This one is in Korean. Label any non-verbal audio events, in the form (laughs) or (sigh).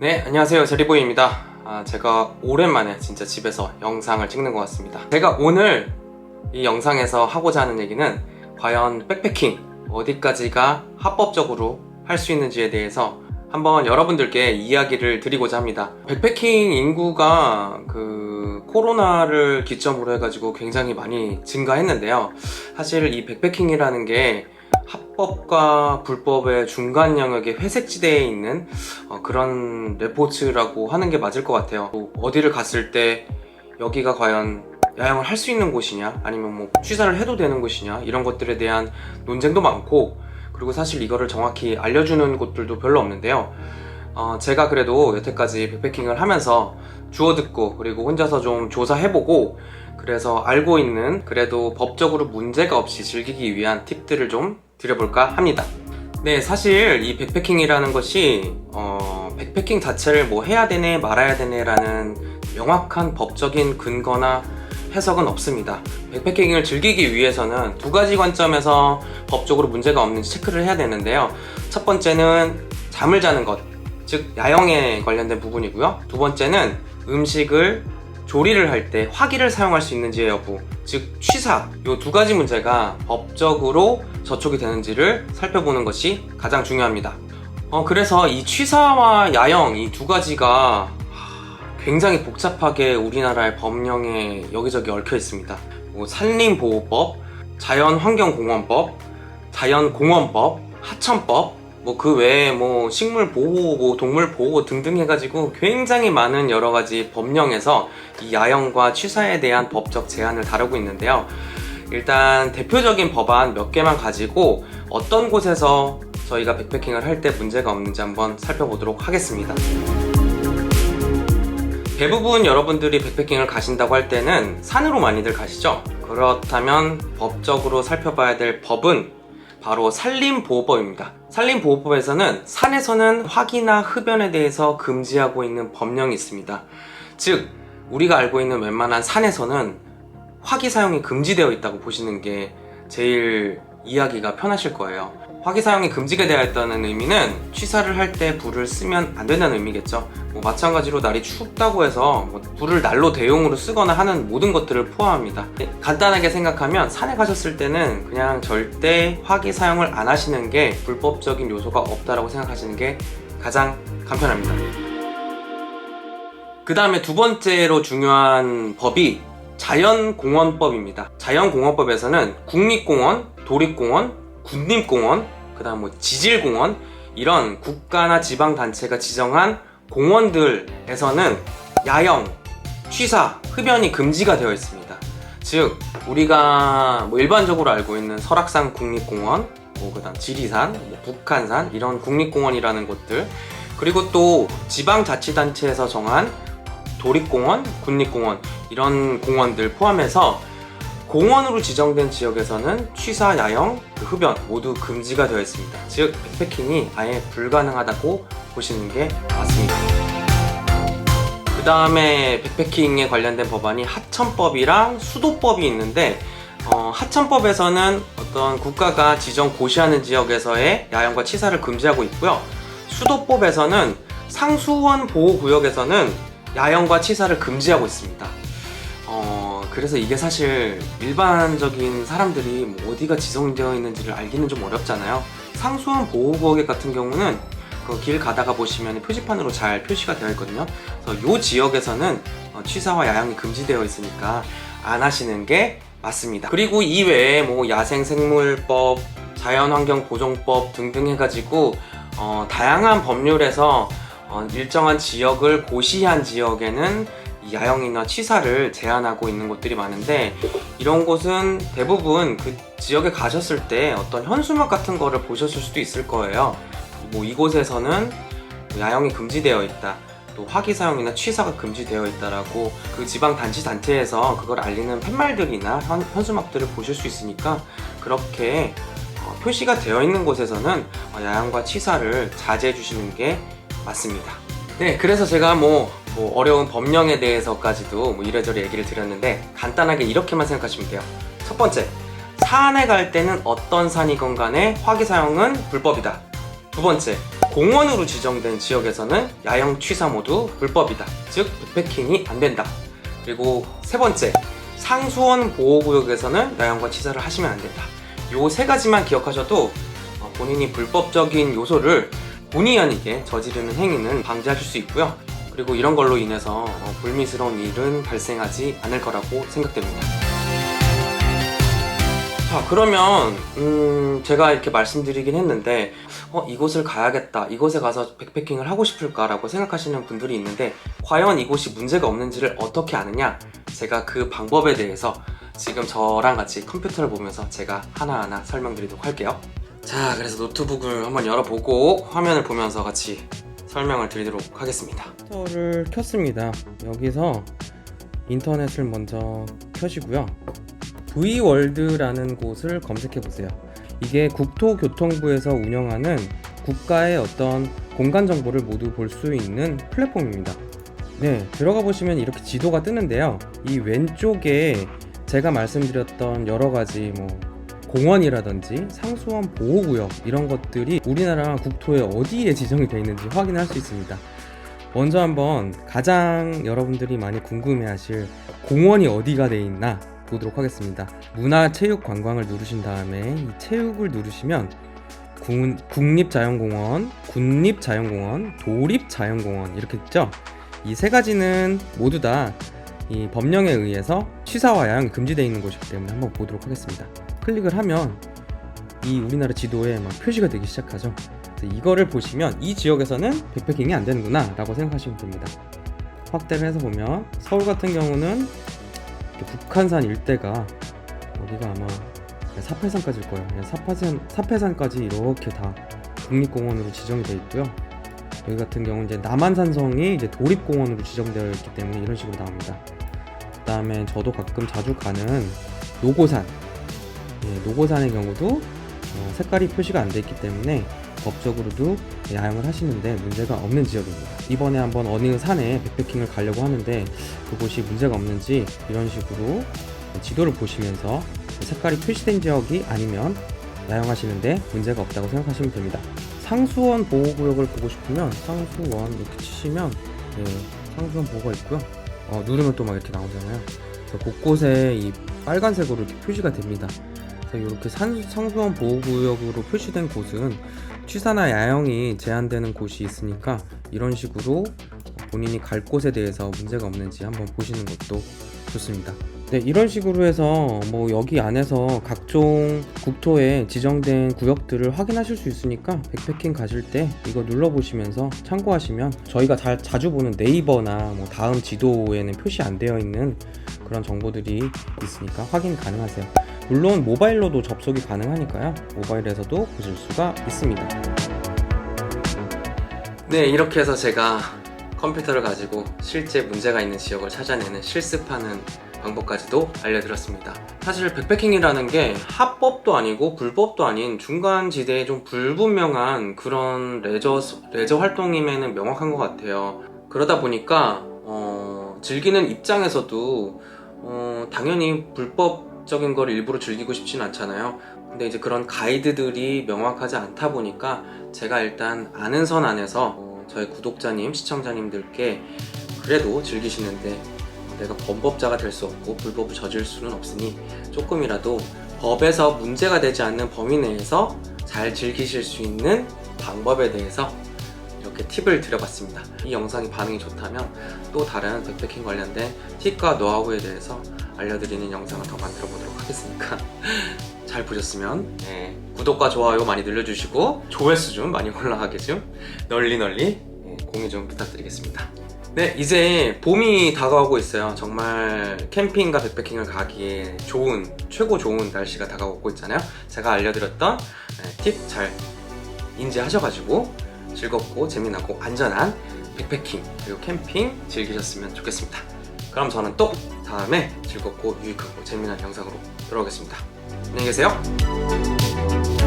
네, 안녕하세요. 제리보이입니다. 아, 제가 오랜만에 진짜 집에서 영상을 찍는 것 같습니다. 제가 오늘 이 영상에서 하고자 하는 얘기는 과연 백패킹 어디까지가 합법적으로 할 수 있는지에 대해서 한번 여러분들께 이야기를 드리고자 합니다. 백패킹 인구가 그 코로나를 기점으로 해가지고 굉장히 많이 증가했는데요. 사실 이 백패킹이라는 게 합법과 불법의 중간 영역의 회색지대에 있는 어, 그런 레포츠라고 하는 게 맞을 것 같아요. 또 어디를 갔을 때 여기가 과연 야영을 할 수 있는 곳이냐, 아니면 뭐 취사를 해도 되는 곳이냐, 이런 것들에 대한 논쟁도 많고, 그리고 사실 이거를 정확히 알려주는 곳들도 별로 없는데요. 어, 제가 그래도 여태까지 백패킹을 하면서 주워 듣고, 그리고 혼자서 좀 조사해보고, 그래서 알고 있는 그래도 법적으로 문제가 없이 즐기기 위한 팁들을 좀 드려볼까 합니다. 네, 사실 이 백패킹이라는 것이 어, 백패킹 자체를 뭐 해야 되네 말아야 되네라는 명확한 법적인 근거나 해석은 없습니다. 백패킹을 즐기기 위해서는 두 가지 관점에서 법적으로 문제가 없는지 체크를 해야 되는데요. 첫 번째는 잠을 자는 것, 즉 야영에 관련된 부분이고요. 두 번째는 음식을 조리를 할 때 화기를 사용할 수 있는지의 여부, 즉 취사 이 두 가지 문제가 법적으로 저촉이 되는지를 살펴보는 것이 가장 중요합니다. 어, 그래서 이 취사와 야영 이 두 가지가 하, 굉장히 복잡하게 우리나라의 법령에 여기저기 얽혀 있습니다. 뭐 산림보호법, 자연환경공원법, 자연공원법, 하천법, 뭐 그 외에 뭐 식물 보호, 뭐 동물 보호 등등 해가지고 굉장히 많은 여러 가지 법령에서 이 야영과 취사에 대한 법적 제한을 다루고 있는데요. 일단 대표적인 법안 몇 개만 가지고 어떤 곳에서 저희가 백패킹을 할 때 문제가 없는지 한번 살펴보도록 하겠습니다. 대부분 여러분들이 백패킹을 가신다고 할 때는 산으로 많이들 가시죠? 그렇다면 법적으로 살펴봐야 될 법은 바로 산림보호법입니다. 산림보호법에서는 산에서는 화기나 흡연에 대해서 금지하고 있는 법령이 있습니다. 즉, 우리가 알고 있는 웬만한 산에서는 화기 사용이 금지되어 있다고 보시는 게 제일 이해하기가 편하실 거예요. 화기 사용이 금지가 되어 있다는 의미는 취사를 할 때 불을 쓰면 안 된다는 의미겠죠. 뭐 마찬가지로 날이 춥다고 해서 뭐 불을 난로 대용으로 쓰거나 하는 모든 것들을 포함합니다. 네, 간단하게 생각하면 산에 가셨을 때는 그냥 절대 화기 사용을 안 하시는 게 불법적인 요소가 없다라고 생각하시는 게 가장 간편합니다. 그 다음에 두 번째로 중요한 법이 자연공원법입니다. 자연공원법에서는 국립공원, 도립공원, 국립공원, 그 다음 뭐 지질공원, 이런 국가나 지방단체가 지정한 공원들에서는 야영, 취사, 흡연이 금지가 되어 있습니다. 즉, 우리가 뭐 일반적으로 알고 있는 설악산 국립공원, 뭐 그다음 지리산, 뭐 북한산 이런 국립공원이라는 곳들, 그리고 또 지방자치단체에서 정한 도립공원, 군립공원 이런 공원들 포함해서 공원으로 지정된 지역에서는 취사, 야영, 그 흡연 모두 금지가 되어 있습니다. 즉 백패킹이 아예 불가능하다고 보시는 게 맞습니다. 그 다음에 백패킹에 관련된 법안이 하천법이랑 수도법이 있는데 어, 하천법에서는 어떤 국가가 지정 고시하는 지역에서의 야영과 치사를 금지하고 있고요. 수도법에서는 상수원 보호구역에서는 야영과 치사를 금지하고 있습니다. 어, 그래서 이게 사실 일반적인 사람들이 뭐 어디가 지정되어 있는지를 알기는 좀 어렵잖아요. 상수원 보호구역 같은 경우는 그 길 가다가 보시면 표지판으로 잘 표시가 되어 있거든요. 그래서 이 지역에서는 어, 취사와 야영이 금지되어 있으니까 안 하시는 게 맞습니다. 그리고 이외에 뭐 야생생물법, 자연환경보존법 등등 해가지고 어, 다양한 법률에서 어, 일정한 지역을 고시한 지역에는 이 야영이나 취사를 제한하고 있는 곳들이 많은데 이런 곳은 대부분 그 지역에 가셨을 때 어떤 현수막 같은 거를 보셨을 수도 있을 거예요. 뭐 이곳에서는 야영이 금지되어 있다. 또 화기 사용이나 취사가 금지되어 있다라고 그 지방 단체 단체에서 그걸 알리는 팻말들이나 현, 현수막들을 보실 수 있으니까 그렇게 어, 표시가 되어 있는 곳에서는 어, 야영과 취사를 자제해 주시는 게 맞습니다. 네, 그래서 제가 뭐, 뭐 어려운 법령에 대해서까지도 뭐 이래저래 얘기를 드렸는데 간단하게 이렇게만 생각하시면 돼요. 첫 번째, 산에 갈 때는 어떤 산이건 간에 화기 사용은 불법이다. 두 번째, 공원으로 지정된 지역에서는 야영 취사 모두 불법이다. 즉 백패킹이 안 된다. 그리고 세 번째 상수원 보호구역에서는 야영과 취사를 하시면 안 된다. 요 세 가지만 기억하셔도 어, 본인이 불법적인 요소를 본의 아니게 저지르는 행위는 방지하실 수 있고요. 그리고 이런 걸로 인해서 어, 불미스러운 일은 발생하지 않을 거라고 생각됩니다. 자, 그러면 음, 제가 이렇게 말씀드리긴 했는데 어, 이곳을 가야겠다. 이곳에 가서 백패킹을 하고 싶을까라고 생각하시는 분들이 있는데 과연 이곳이 문제가 없는지를 어떻게 아느냐? 제가 그 방법에 대해서 지금 저랑 같이 컴퓨터를 보면서 제가 하나하나 설명드리도록 할게요. 자, 그래서 노트북을 한번 열어보고 화면을 보면서 같이 설명을 드리도록 하겠습니다. 컴퓨터를 켰습니다. 여기서 인터넷을 먼저 켜시고요. V월드라는 곳을 검색해 보세요. 이게 국토교통부에서 운영하는 국가의 어떤 공간 정보를 모두 볼 수 있는 플랫폼입니다. 네, 들어가 보시면 이렇게 지도가 뜨는데요. 이 왼쪽에 제가 말씀드렸던 여러 가지 뭐 공원이라든지 상수원 보호구역 이런 것들이 우리나라 국토에 어디에 지정이 되어 있는지 확인할 수 있습니다. 먼저 한번 가장 여러분들이 많이 궁금해하실 공원이 어디가 돼 있나 보도록 하겠습니다. 문화체육관광을 누르신 다음에 이 체육을 누르시면 군- 국립자연공원, 군립자연공원, 도립자연공원 이렇게 있죠. 이 세 가지는 모두 다 이 법령에 의해서 취사와 야영이 금지되어 있는 곳이기 때문에 한번 보도록 하겠습니다. 클릭을 하면 이 우리나라 지도에 막 표시가 되기 시작하죠. 이거를 보시면 이 지역에서는 백패킹이 안 되는구나 라고 생각하시면 됩니다. 확대를 해서 보면 서울 같은 경우는 북한산 일대가 여기가 아마 사패산까지일 거예요. 사패산, 사패산까지 이렇게 다 국립공원으로 지정이 되어 있고요. 여기 같은 경우는 이제 남한산성이 이제 도립공원으로 지정되어 있기 때문에 이런 식으로 나옵니다. 그 다음에 저도 가끔 자주 가는 노고산, 예, 노고산의 경우도 어, 색깔이 표시가 안 돼 있기 때문에 법적으로도 야영을 하시는데 문제가 없는 지역입니다. 이번에 한번 어느 산에 백패킹을 가려고 하는데 그곳이 문제가 없는지 이런 식으로 지도를 보시면서 색깔이 표시된 지역이 아니면 야영하시는데 문제가 없다고 생각하시면 됩니다. 상수원 보호구역을 보고 싶으면 상수원 이렇게 치시면 예, 상수원 보호가 있고요. 어, 누르면 또 막 이렇게 나오잖아요. 곳곳에 이 빨간색으로 이렇게 표시가 됩니다. 이렇게 산, 상수원 보호구역으로 표시된 곳은 취사나 야영이 제한되는 곳이 있으니까 이런 식으로 본인이 갈 곳에 대해서 문제가 없는지 한번 보시는 것도 좋습니다. 네, 이런 식으로 해서 뭐 여기 안에서 각종 국토에 지정된 구역들을 확인하실 수 있으니까 백패킹 가실 때 이거 눌러보시면서 참고하시면 저희가 잘, 자주 보는 네이버나 뭐 다음 지도에는 표시 안 되어 있는 그런 정보들이 있으니까 확인 가능하세요. 물론 모바일로도 접속이 가능하니까요. 모바일에서도 보실 수가 있습니다. 네, 이렇게 해서 제가 컴퓨터를 가지고 실제 문제가 있는 지역을 찾아내는 실습하는 방법까지도 알려드렸습니다. 사실 백패킹이라는 게 합법도 아니고 불법도 아닌 중간 지대에 좀 불분명한 그런 레저 레저 활동임에는 명확한 것 같아요. 그러다 보니까 어, 즐기는 입장에서도 어, 당연히 불법 적인 걸 일부러 즐기고 싶진 않잖아요. 근데 이제 그런 가이드들이 명확하지 않다 보니까 제가 일단 아는 선 안에서 어, 저희 구독자님, 시청자님들께 그래도 즐기시는데 내가 범법자가 될 수 없고 불법을 저질 수는 없으니 조금이라도 법에서 문제가 되지 않는 범위 내에서 잘 즐기실 수 있는 방법에 대해서 이렇게 팁을 드려봤습니다. 이 영상이 반응이 좋다면 또 다른 백패킹 관련된 팁과 노하우에 대해서 알려드리는 영상을 더 만들어 보도록 하겠으니까 (laughs) 잘 보셨으면 네, 구독과 좋아요 많이 눌러주시고 조회수 좀 많이 올라가게 좀 널리 널리 네, 공유 좀 부탁드리겠습니다. 네, 이제 봄이 다가오고 있어요. 정말 캠핑과 백패킹을 가기에 좋은, 최고 좋은 날씨가 다가오고 있잖아요. 제가 알려드렸던 팁 잘 인지하셔가지고 즐겁고 재미나고 안전한 백패킹 그리고 캠핑 즐기셨으면 좋겠습니다. 그럼 저는 또 다음에 즐겁고 유익하고 재미난 영상으로 돌아오겠습니다. 안녕히 계세요.